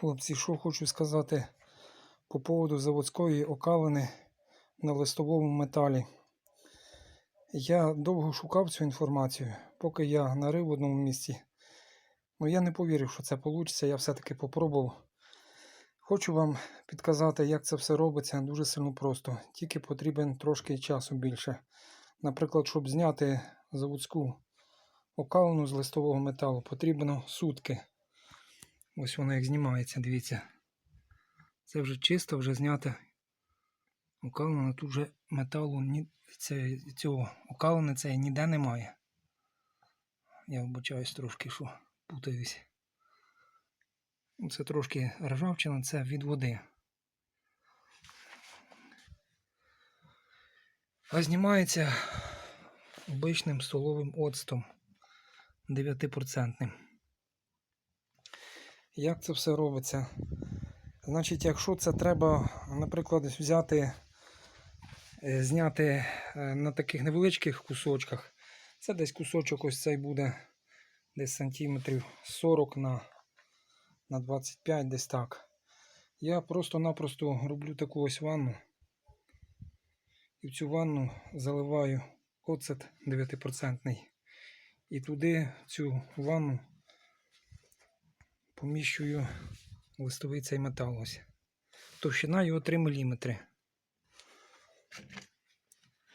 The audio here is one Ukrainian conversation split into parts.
Хлопці, що хочу сказати по поводу заводської окалини на листовому металі. Я довго шукав цю інформацію, поки я нарив в одному місці. Ну я не повірив, що це вийде, я все-таки попробував. Хочу вам підказати, як це все робиться дуже сильно просто. Тільки потрібен трошки часу більше. Наприклад, щоб зняти заводську окалину з листового металу, потрібно сутки. Ось вона як знімається, дивіться. Це вже чисто, вже знято. Окалина тут вже металу ні, це, цього окалини цієї ніде немає. Я вбачаюсь трошки, що путаюсь. Це трошки ржавчина, це від води. А знімається обичним столовим оцтом 9%. Як це все робиться? Значить, якщо це треба, наприклад, взяти, е, зняти е, на таких невеличких кусочках, це десь кусочок ось цей буде десь сантиметрів 40 на, на 25, десь так. Я просто-напросто роблю таку ось ванну. І в цю ванну заливаю оцет 9%. І туди цю ванну поміщую листовий цей метал ось. Товщина його 3 мм.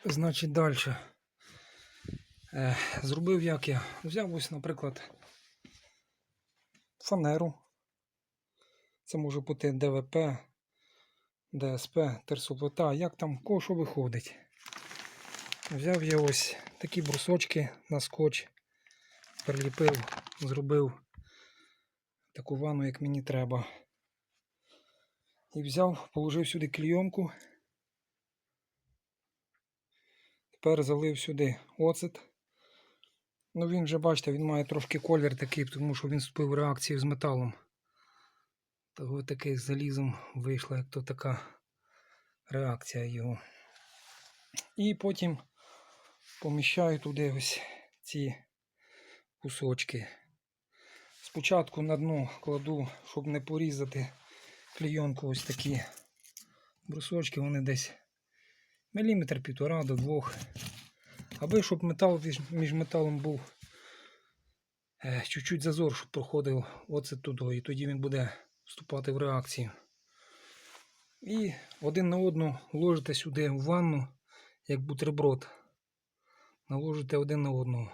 Значить, далі. Е, зробив як я. Взяв ось, наприклад, фанеру. Це може бути ДВП, ДСП, терсоплита, як там кого виходить. Взяв я ось такі брусочки на скотч, приліпив, зробив таку ванну, як мені треба. І взяв, положив сюди клійонку. Тепер залив сюди оцет. Ну він вже, бачите, він має трошки колір такий, тому що він вступив реакцію з металом. Того такий з залізом вийшла, як то така реакція його. І потім поміщаю туди ось ці кусочки. Спочатку на дно кладу, щоб не порізати клейонку ось такі брусочки, вони десь міліметр півтора до двох. Аби щоб метал між- металом був е, чуть-чуть зазор, щоб проходив оце туди, і тоді він буде вступати в реакцію. І один на одну ложите сюди в ванну, як бутерброд. Наложите один на одного.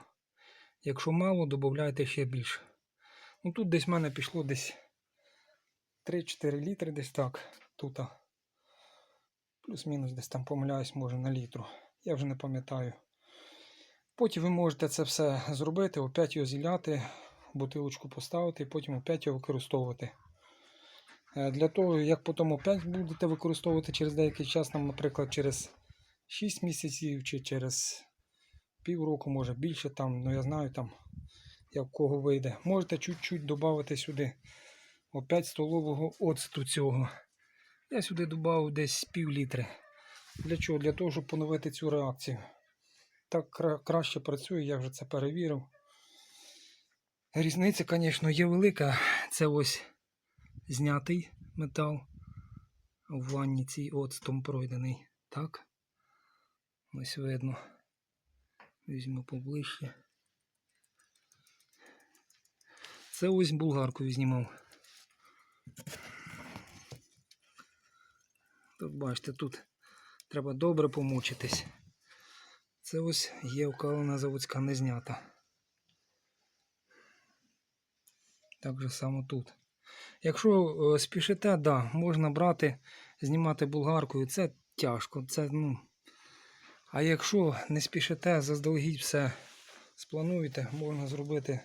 Якщо мало, додайте ще більше. Ну тут десь в мене пішло десь 3-4 літри, десь так. Тут. Плюс-мінус десь там помиляюсь, може на літру. Я вже не пам'ятаю. Потім ви можете це все зробити, опять його зіляти, бутилочку поставити і потім опять його використовувати. Е, Для того, як потім опять будете використовувати через деякий час, нам, наприклад, через 6 місяців чи через півроку, може більше там, ну я знаю там, як кого вийде. Можете чуть-чуть додати сюди опять столового оцту цього. Я сюди додав десь пів літри. Для чого? Для того, щоб поновити цю реакцію. Так кра- краще працює, я вже це перевірив. Різниця, звісно, є велика. Це ось знятий метал в ванні цій оцтом пройдений. Так. Ось видно. Візьму поближче. Це ось булгаркою знімав. Тут бачите, тут треба добре помучитись. Це ось є окалина заводська не знята. Так же само тут. Якщо е, спішите, да, можна брати, знімати булгаркою, це тяжко. Це, ну... А якщо не спішите, заздалегідь все сплануєте, можна зробити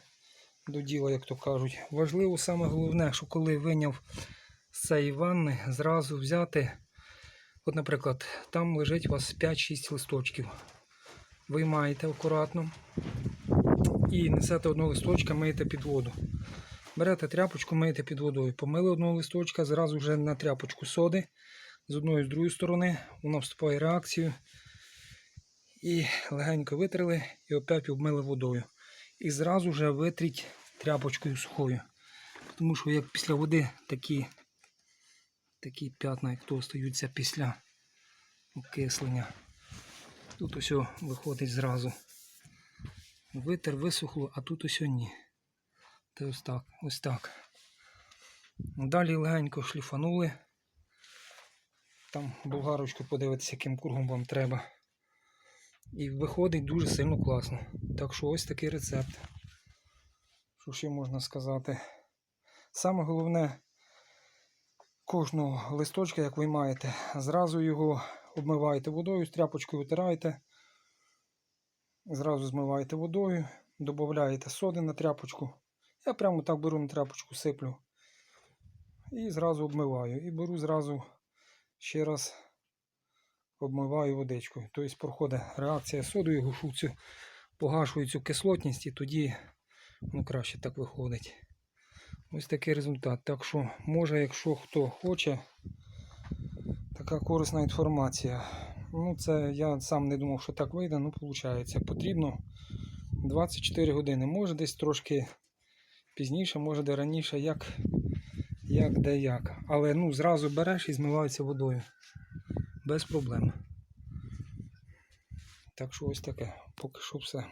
до діла, як то кажуть. Важливо саме головне, що коли виняв з цієї ванни, зразу взяти. От, наприклад, там лежить у вас 5-6 листочків. Виймаєте акуратно і несете одного листочка, миєте під воду. Берете тряпочку, миєте під водою. Помили одного листочка, зразу вже на тряпочку соди з одної з другої сторони, вона вступає реакцію. І легенько витрили і опять обмили водою. І зразу вже витріть тряпочкою сухою. Тому що як після води такі, такі п'ятна, як то остаються після окислення. Тут ось виходить зразу. Витер висохло, а тут ось ні. Та ось так, ось так. Далі легенько шліфанули. Там болгарочку подивитися, яким кругом вам треба. І виходить дуже сильно класно. Так що ось такий рецепт. Що ще можна сказати? Саме головне, кожного листочка, як ви маєте, зразу його обмиваєте водою, з тряпочкою витираєте. Зразу змиваєте водою, додаєте соди на тряпочку. Я прямо так беру на тряпочку, сиплю. І зразу обмиваю. І беру зразу ще раз обмиваю водичкою. Тобто проходить реакція з содою, гашу цю, погашую цю кислотність і тоді ну, краще так виходить. Ось такий результат. Так що, може, якщо хто хоче, така корисна інформація. Ну, це я сам не думав, що так вийде, ну виходить. Потрібно 24 години. Може десь трошки пізніше, може де раніше, як, як де як. Але ну, зразу береш і змивається водою. Без проблем. Так що ось таке. Поки що все.